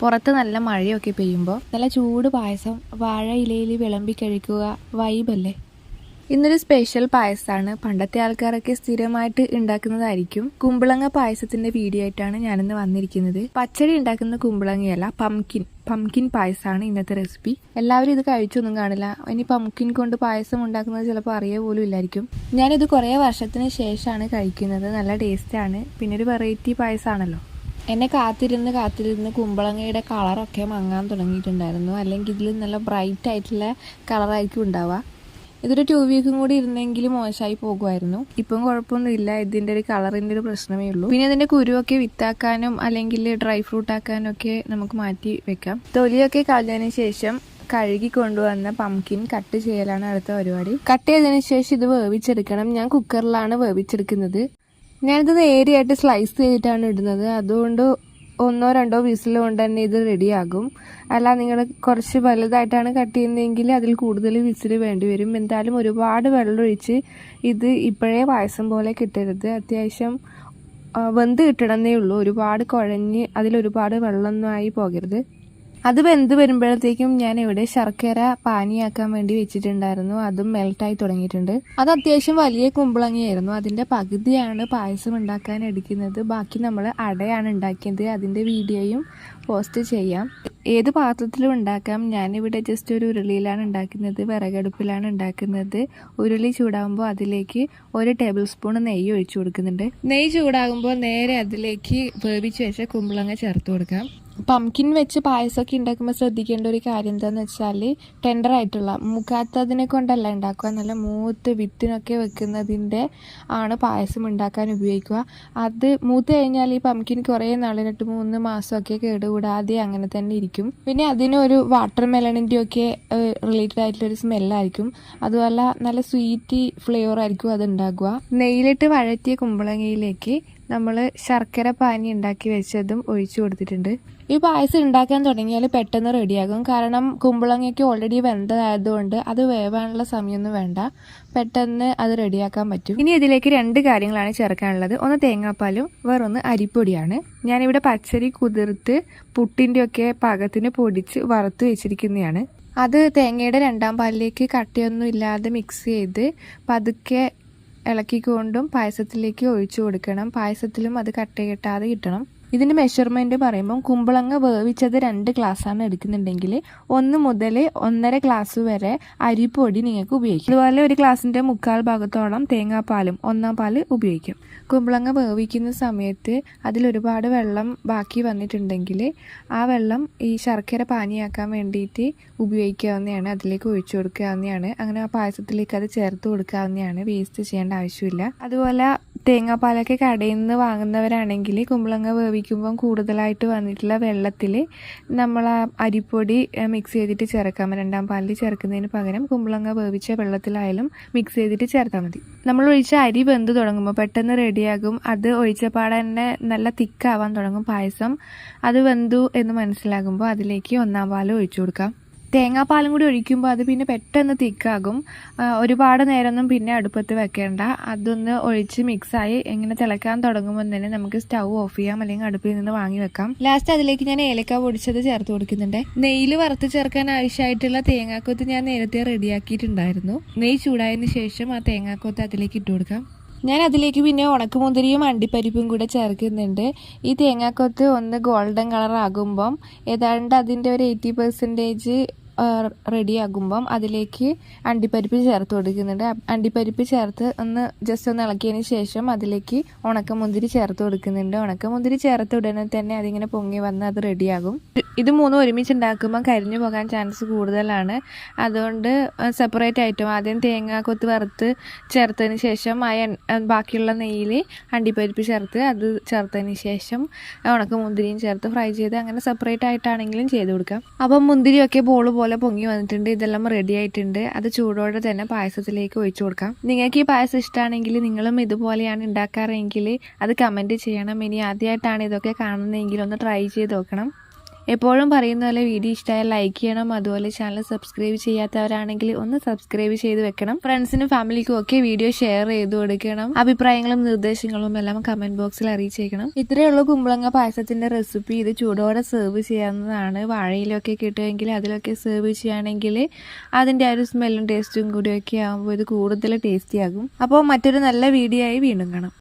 പുറത്ത് നല്ല മഴയൊക്കെ പെയ്യുമ്പോൾ നല്ല ചൂട് പായസം വാഴ ഇലയിൽ വിളമ്പി കഴിക്കുക വൈബല്ലേ ഇന്നൊരു സ്പെഷ്യൽ പായസമാണ് പണ്ടത്തെ ആൾക്കാരൊക്കെ സ്ഥിരമായിട്ട് ഉണ്ടാക്കുന്നതായിരിക്കും. കുമ്പളങ്ങ പായസത്തിന്റെ വീഡിയോ ആയിട്ടാണ് ഞാനിന്ന് വന്നിരിക്കുന്നത്. പച്ചടി ഉണ്ടാക്കുന്ന കുമ്പളങ്ങയല്ല പംകിൻ പംകിൻ പായസമാണ് ഇന്നത്തെ റെസിപ്പി എല്ലാവരും ഇത് കഴിച്ചൊന്നും കാണില്ല. ഇനി പംകിൻ കൊണ്ട് പായസം ഉണ്ടാക്കുന്നത് ചിലപ്പോൾ അറിയ പോലും ഇല്ലായിരിക്കും. ഞാനിത് കുറേ വർഷത്തിന് ശേഷമാണ് കഴിക്കുന്നത്. നല്ല ടേസ്റ്റാണ് പിന്നെ ഒരു വെറൈറ്റി പായസമാണല്ലോ എന്നെ കാത്തിരുന്ന് കാത്തിരുന്ന് കുമ്പളങ്ങയുടെ കളറൊക്കെ മങ്ങാൻ തുടങ്ങിയിട്ടുണ്ടായിരുന്നു. അല്ലെങ്കിൽ ഇതിൽ നല്ല ബ്രൈറ്റ് ആയിട്ടുള്ള കളറായിരിക്കും ഉണ്ടാവുക. ഇതൊരു ടു വീക്കും കൂടി ഇരുന്നെങ്കിൽ മോശമായി പോകുമായിരുന്നു. ഇപ്പം കുഴപ്പമൊന്നുമില്ല ഇതിന്റെ ഒരു കളറിന്റെ ഒരു പ്രശ്നമേ ഉള്ളൂ. പിന്നെ അതിന്റെ കുരുവൊക്കെ വിത്താക്കാനും അല്ലെങ്കിൽ ഡ്രൈ ഫ്രൂട്ട് ആക്കാനും ഒക്കെ നമുക്ക് മാറ്റി വെക്കാം. തൊലിയൊക്കെ കളഞ്ഞതിന് ശേഷം കഴുകി കൊണ്ടുവന്ന പംകിൻ കട്ട് ചെയ്യലാണ് അടുത്ത പരിപാടി. കട്ട് ചെയ്തതിന് ശേഷം ഇത് വേവിച്ചെടുക്കണം. ഞാൻ കുക്കറിലാണ് വേവിച്ചെടുക്കുന്നത്. ഞാനിത് നേരെയായിട്ട് സ്ലൈസ് ചെയ്തിട്ടാണ് ഇടുന്നത്. അതുകൊണ്ട് ഒന്നോ രണ്ടോ വിസിൽ കൊണ്ട് തന്നെ ഇത് റെഡിയാകും അല്ല നിങ്ങൾ കുറച്ച് വലുതായിട്ടാണ് കട്ട് ചെയ്യുന്നതെങ്കിൽ അതിൽ കൂടുതൽ വിസിൽ വേണ്ടി വരും. എന്തായാലും ഒരുപാട് വെള്ളം ഒഴിച്ച് ഇത് ഇപ്പോഴേ പായസം പോലെ കിട്ടരുത്. അത്യാവശ്യം വെന്ത് കിട്ടണമെന്നേ ഉള്ളൂ. ഒരുപാട് കുഴഞ്ഞ് അതിലൊരുപാട് വെള്ളമൊന്നും ആയി പോകരുത്. അത് വെന്ത് വരുമ്പോഴത്തേക്കും ഞാൻ ഇവിടെ ശർക്കര പാനിയാക്കാൻ വേണ്ടി വെച്ചിട്ടുണ്ടായിരുന്നു. അതും മെൽട്ടായി തുടങ്ങിയിട്ടുണ്ട്. അത് അത്യാവശ്യം വലിയ കുമ്പളങ്ങയായിരുന്നു. അതിന്റെ പകുതിയാണ് പായസം ഉണ്ടാക്കാൻ എടുക്കുന്നത്. ബാക്കി നമ്മൾ അടയാണ് ഉണ്ടാക്കിയത്. അതിന്റെ വീഡിയോയും പോസ്റ്റ് ചെയ്യാം. ഏത് പാത്രത്തിലും ഉണ്ടാക്കാം. ഞാനിവിടെ ജസ്റ്റ് ഒരു ഉരുളിയിലാണ് ഉണ്ടാക്കുന്നത്. വിറകടുപ്പിലാണ് ഉണ്ടാക്കുന്നത്. ഉരുളി ചൂടാകുമ്പോൾ അതിലേക്ക് ഒരു ടേബിൾ സ്പൂൺ നെയ്യ് ഒഴിച്ചു കൊടുക്കുന്നുണ്ട്. നെയ്യ് ചൂടാകുമ്പോൾ നേരെ അതിലേക്ക് വേവിച്ച് വെച്ച കുമ്പളങ്ങ ചേർത്ത് കൊടുക്കാം. പംകിൻ വെച്ച് പായസമൊക്കെ ഉണ്ടാക്കുമ്പോൾ ശ്രദ്ധിക്കേണ്ട ഒരു കാര്യം എന്താണെന്ന് വെച്ചാൽ ടെൻഡർ ആയിട്ടുള്ള മുഖാത്തതിനെ കൊണ്ടല്ല ഉണ്ടാക്കുക നല്ല മൂത്ത് വിത്തിനൊക്കെ വെക്കുന്നതിന്റെ ആണ് പായസം ഉണ്ടാക്കാൻ ഉപയോഗിക്കുക. അത് മൂത്ത് കഴിഞ്ഞാൽ ഈ പംകിൻ കുറേ നാളിനിട്ട് മൂന്ന് മാസമൊക്കെ കേടുകൂടാതെ അങ്ങനെ തന്നെ ഇരിക്കും. പിന്നെ അതിനൊരു വാട്ടർ മെലണിന്റെ ഒക്കെ റിലേറ്റഡ് ആയിട്ടുള്ളൊരു സ്മെല്ലായിരിക്കും അതുപോലെ നല്ല സ്വീറ്റ് ഫ്ലേവർ ആയിരിക്കും അത് ഉണ്ടാക്കുക. നെയ്യിലിട്ട് വഴറ്റിയ കുമ്പളങ്ങയിലേക്ക് നമ്മൾ ശർക്കര പാനി ഉണ്ടാക്കി വെച്ചതും ഒഴിച്ചു കൊടുത്തിട്ടുണ്ട്. ഈ പായസം ഉണ്ടാക്കാൻ തുടങ്ങിയാൽ പെട്ടെന്ന് റെഡിയാകും. കാരണം കുമ്പളങ്ങയ്ക്ക് ഓൾറെഡി വെന്തതായതുകൊണ്ട് അത് വേവാനുള്ള സമയമൊന്നും വേണ്ട. പെട്ടെന്ന് അത് റെഡിയാക്കാൻ പറ്റും. ഇനി ഇതിലേക്ക് രണ്ട് കാര്യങ്ങളാണ് ചേർക്കാനുള്ളത്. ഒന്ന് തേങ്ങാപ്പാലും വേറൊന്ന് അരിപ്പൊടിയാണ്. ഞാനിവിടെ പച്ചരി കുതിർത്ത് പുട്ടിന്റെയൊക്കെ പാകത്തിന് പൊടിച്ച് വറുത്ത് വെച്ചിരിക്കുന്നതാണ്. അത് തേങ്ങയുടെ രണ്ടാം പാലിലേക്ക് കട്ടിയൊന്നും ഇല്ലാതെ മിക്സ് ചെയ്ത് പതുക്കെ ഇളക്കിക്കൊണ്ടും പായസത്തിലേക്ക് ഒഴിച്ചു കൊടുക്കണം. പായസത്തിലും അത് കട്ട കെട്ടാതെ കിട്ടണം. ഇതിന്റെ മെഷർമെന്റ് പറയുമ്പോൾ കുമ്പളങ്ങ വേവിച്ചത് രണ്ട് ഗ്ലാസ്സാണ് എടുക്കുന്നുണ്ടെങ്കിൽ ഒന്ന് മുതൽ ഒന്നര ഗ്ലാസ് വരെ അരിപ്പൊടി നിങ്ങൾക്ക് ഉപയോഗിക്കും. അതുപോലെ ഒരു ഗ്ലാസിന്റെ മുക്കാൽ ഭാഗത്തോളം തേങ്ങാപ്പാലും ഒന്നാം പാൽ ഉപയോഗിക്കും. കുമ്പളങ്ങ വേവിക്കുന്ന സമയത്ത് അതിലൊരുപാട് വെള്ളം ബാക്കി വന്നിട്ടുണ്ടെങ്കിൽ ആ വെള്ളം ഈ ശർക്കര പാനിയാക്കാൻ വേണ്ടിയിട്ട് ഉപയോഗിക്കാവുന്നതാണ് അതിലേക്ക് ഒഴിച്ചു കൊടുക്കാവുന്നതാണ്. അങ്ങനെ ആ പായസത്തിലേക്ക് അത് ചേർത്ത് കൊടുക്കാവുന്നതാണ് വേസ്റ്റ് ചെയ്യേണ്ട ആവശ്യമില്ല. അതുപോലെ തേങ്ങാപ്പാലൊക്കെ കടയിൽ നിന്ന് വാങ്ങുന്നവരാണെങ്കിൽ കുമ്പളങ്ങ വേവിക്കുമ്പം കൂടുതലായിട്ട് വന്നിട്ടുള്ള വെള്ളത്തിൽ നമ്മൾ ആ അരിപ്പൊടി മിക്സ് ചെയ്തിട്ട് ചേർക്കാം. രണ്ടാം പാലിൽ ചേർക്കുന്നതിന് പകരം കുമ്പളങ്ങ വേവിച്ച വെള്ളത്തിലായാലും മിക്സ് ചെയ്തിട്ട് ചേർത്താൽ മതി. നമ്മൾ ഒഴിച്ച അരി വെന്ത് തുടങ്ങുമ്പോൾ പെട്ടെന്ന് റെഡിയാകും. അത് ഒഴിച്ചപാടെ തന്നെ നല്ല തിക്കാവാൻ തുടങ്ങും പായസം. അത് വെന്തു എന്ന് മനസ്സിലാകുമ്പോൾ അതിലേക്ക് ഒന്നാം പാൽ ഒഴിച്ചു കൊടുക്കാം. തേങ്ങാപ്പാലും കൂടി ഒഴിക്കുമ്പോൾ അത് പിന്നെ പെട്ടെന്ന് തിക്കാകും. ഒരുപാട് നേരമൊന്നും പിന്നെ അടുപ്പത്ത് വെക്കേണ്ട. അതൊന്ന് ഒഴിച്ച് മിക്സായി ഇങ്ങനെ തിളക്കാൻ തുടങ്ങുമ്പോൾ തന്നെ നമുക്ക് സ്റ്റൗ ഓഫ് ചെയ്യാം അല്ലെങ്കിൽ അടുപ്പിൽ നിന്ന് വാങ്ങി വെക്കാം. ലാസ്റ്റ് അതിലേക്ക് ഞാൻ ഏലക്ക പൊടിച്ചത് ചേർത്ത് കൊടുക്കുന്നുണ്ട്. നെയ്യിൽ വറുത്ത് ചേർക്കാൻ ആവശ്യമായിട്ടുള്ള തേങ്ങാക്കൊത്ത് ഞാൻ നേരത്തെ റെഡിയാക്കിയിട്ടുണ്ടായിരുന്നു. നെയ്യ് ചൂടായതിനു ശേഷം ആ തേങ്ങാക്കൊത്ത് അതിലേക്ക് ഇട്ട് കൊടുക്കാം. ഞാൻ അതിലേക്ക് പിന്നെ ഉണക്കമുന്തിരിയും അണ്ടിപ്പരിപ്പും കൂടെ ചേർക്കുന്നുണ്ട്. ഈ തേങ്ങാക്കൊത്ത് ഒന്ന് ഗോൾഡൻ കളർ ആകുമ്പം ഏതാണ്ട് അതിന്റെ ഒരു എയ്റ്റി പെർസെന്റേജ് റെഡി ആകുമ്പം അതിലേക്ക് അണ്ടിപ്പരിപ്പ് ചേർത്ത് കൊടുക്കുന്നുണ്ട്. അണ്ടിപ്പരിപ്പ് ചേർത്ത് ഒന്ന് ജസ്റ്റ് ഒന്ന് ഇളക്കിയതിന് ശേഷം അതിലേക്ക് ഉണക്കമുന്തിരി ചേർത്ത് കൊടുക്കുന്നുണ്ട്. ഉണക്കമുന്തിരി ചേർത്ത് ഉടനെ തന്നെ അതിങ്ങനെ പൊങ്ങി വന്ന് അത് റെഡിയാകും ഇത് മൂന്നും ഒരുമിച്ച് ഉണ്ടാക്കുമ്പോൾ കരിഞ്ഞു പോകാൻ ചാൻസ് കൂടുതലാണ്. അതുകൊണ്ട് സെപ്പറേറ്റ് ആയിട്ടും ആദ്യം തേങ്ങ കൊത്ത് വറുത്ത് ചേർത്തതിന് ശേഷം ആ ബാക്കിയുള്ള നെയ്യിൽ അണ്ടിപ്പരിപ്പ് ചേർത്ത് അത് ചേർത്തതിന് ശേഷം ഉണക്കമുന്തിരിയും ചേർത്ത് ഫ്രൈ ചെയ്ത് അങ്ങനെ സെപ്പറേറ്റ് ആയിട്ടാണെങ്കിലും ചെയ്ത് കൊടുക്കാം. അപ്പം മുന്തിരിയൊക്കെ ബോൾ പോലെ പൊങ്ങി വന്നിട്ടുണ്ട്. ഇതെല്ലാം റെഡി ആയിട്ടുണ്ട്. അത് ചൂടോടെ തന്നെ പായസത്തിലേക്ക് ഒഴിച്ചു കൊടുക്കാം. നിങ്ങൾക്ക് ഈ പായസം ഇഷ്ടമാണെങ്കിൽ നിങ്ങളും ഇതുപോലെയാണ് ഉണ്ടാക്കാറെങ്കിൽ അത് കമന്റ് ചെയ്യണം. ഇനി ആദ്യമായിട്ടാണ് ഇതൊക്കെ കാണുന്നതെങ്കിൽ ഒന്ന് ട്രൈ ചെയ്ത് നോക്കണം. എപ്പോഴും പറയുന്ന പോലെ വീഡിയോ ഇഷ്ടമായ ലൈക്ക് ചെയ്യണം. അതുപോലെ ചാനൽ സബ്സ്ക്രൈബ് ചെയ്യാത്തവരാണെങ്കിൽ ഒന്ന് സബ്സ്ക്രൈബ് ചെയ്ത് വെക്കണം. ഫ്രണ്ട്സിനും ഫാമിലിക്കും ഒക്കെ വീഡിയോ ഷെയർ ചെയ്ത് കൊടുക്കണം. അഭിപ്രായങ്ങളും നിർദ്ദേശങ്ങളും എല്ലാം കമന്റ് ബോക്സിൽ അറിയിച്ചേക്കണം. ഇത്രയുള്ള കുമ്പളങ്ങ പായസത്തിന്റെ റെസിപ്പി ഇത് ചൂടോടെ സെർവ് ചെയ്യാവുന്നതാണ്. വാഴയിലൊക്കെ കിട്ടുമെങ്കിൽ അതിലൊക്കെ സെർവ് ചെയ്യുകയാണെങ്കിൽ അതിന്റെ ആ ഒരു സ്മെല്ലും ടേസ്റ്റും കൂടിയൊക്കെ ആകുമ്പോൾ ഇത് കൂടുതൽ ടേസ്റ്റി ആകും. അപ്പോൾ മറ്റൊരു നല്ല വീഡിയോ ആയി വീണ്ടും കാണാം.